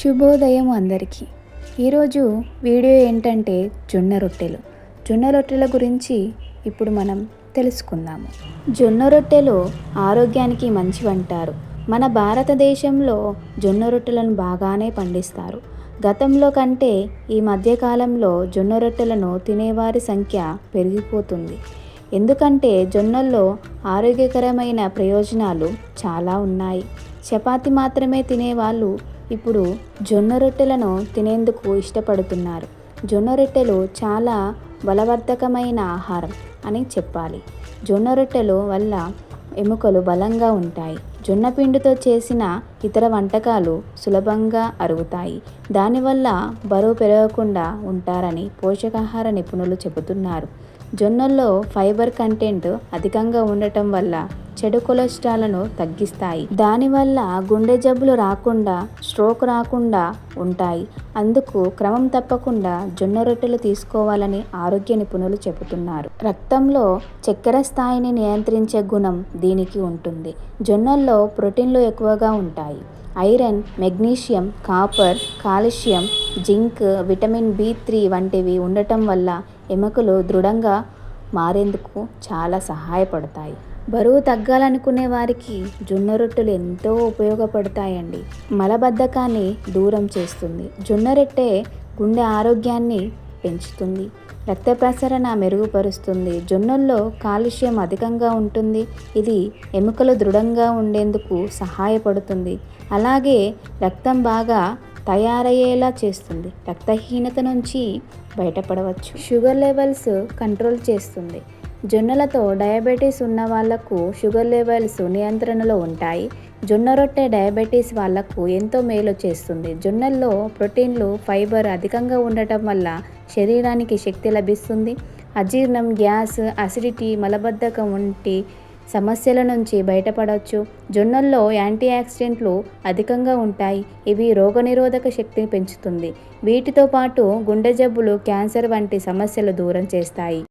శుభోదయం అందరికీ. ఈరోజు వీడియో ఏంటంటే జొన్న రొట్టెలు. జొన్న రొట్టెల గురించి ఇప్పుడు మనం తెలుసుకుందాము. జొన్న రొట్టెలు ఆరోగ్యానికి మంచివంటారు. మన భారతదేశంలో జొన్న రొట్టెలను బాగానే పండిస్తారు. గతంలో కంటే ఈ మధ్యకాలంలో జొన్న రొట్టెలను తినేవారి సంఖ్య పెరిగిపోతుంది. ఎందుకంటే జొన్నల్లో ఆరోగ్యకరమైన ప్రయోజనాలు చాలా ఉన్నాయి. చపాతి మాత్రమే తినేవాళ్ళు ఇప్పుడు జొన్న రొట్టెలను తినేందుకు ఇష్టపడుతున్నారు. జొన్న రొట్టెలు చాలా బలవర్ధకమైన ఆహారం అని చెప్పాలి. జొన్న రొట్టెలు వల్ల ఎముకలు బలంగా ఉంటాయి. జొన్న పిండితో చేసిన ఇతర వంటకాలు సులభంగా అరుగుతాయి. దానివల్ల బరువు పెరగకుండా ఉంటారని పోషకాహార నిపుణులు చెబుతున్నారు. జొన్నల్లో ఫైబర్ కంటెంట్ అధికంగా ఉండటం వల్ల చెడు కొలెస్ట్రాల్ను తగ్గిస్తాయి. దానివల్ల గుండె జబ్బులు రాకుండా స్ట్రోక్ రాకుండా ఉంటాయి. అందుకు క్రమం తప్పకుండా జొన్న రొట్టెలు తీసుకోవాలని ఆరోగ్య నిపుణులు చెబుతున్నారు. రక్తంలో చక్కెర స్థాయిని నియంత్రించే గుణం దీనికి ఉంటుంది. జొన్నల్లో ప్రోటీన్లు ఎక్కువగా ఉంటాయి. Iron magnesium copper calcium zinc vitamin B three వంటివి ఉండటం వల్ల ఎముకలు దృఢంగా మారేందుకు చాలా సహాయపడతాయి. బరువు తగ్గాలనుకునే వారికి జొన్న రొట్టెలు ఎంతో ఉపయోగపడతాయండి. మలబద్ధకాన్ని దూరం చేస్తుంది. జొన్న రొట్టె గుండె ఆరోగ్యాన్ని పెంచుతుంది. రక్త ప్రసరణ మెరుగుపరుస్తుంది. జొన్నల్లో కాలుష్యం అధికంగా ఉంటుంది. ఇది ఎముకలు దృఢంగా ఉండేందుకు సహాయపడుతుంది. అలాగే రక్తం బాగా తయారయ్యేలా చేస్తుంది. రక్తహీనత నుంచి బయటపడవచ్చు. షుగర్ లెవెల్స్ కంట్రోల్ చేస్తుంది. జొన్నలతో డయాబెటీస్ ఉన్న వాళ్ళకు షుగర్ లెవెల్స్ నియంత్రణలో ఉంటాయి. జొన్న రొట్టె డయాబెటీస్ వాళ్ళకు ఎంతో మేలు చేస్తుంది. జొన్నల్లో ప్రోటీన్లు ఫైబర్ అధికంగా ఉండటం వల్ల శరీరానికి శక్తి లభిస్తుంది. అజీర్ణం గ్యాస్ అసిడిటీ మలబద్ధకం వంటి సమస్యల నుంచి బయటపడవచ్చు జొన్నల్లో యాంటీ ఆక్సిడెంట్లు అధికంగా ఉంటాయి. ఇవి రోగనిరోధక శక్తిని పెంచుతుంది. వీటితో పాటు గుండె జబ్బులు క్యాన్సర్ వంటి సమస్యలు దూరం చేస్తాయి.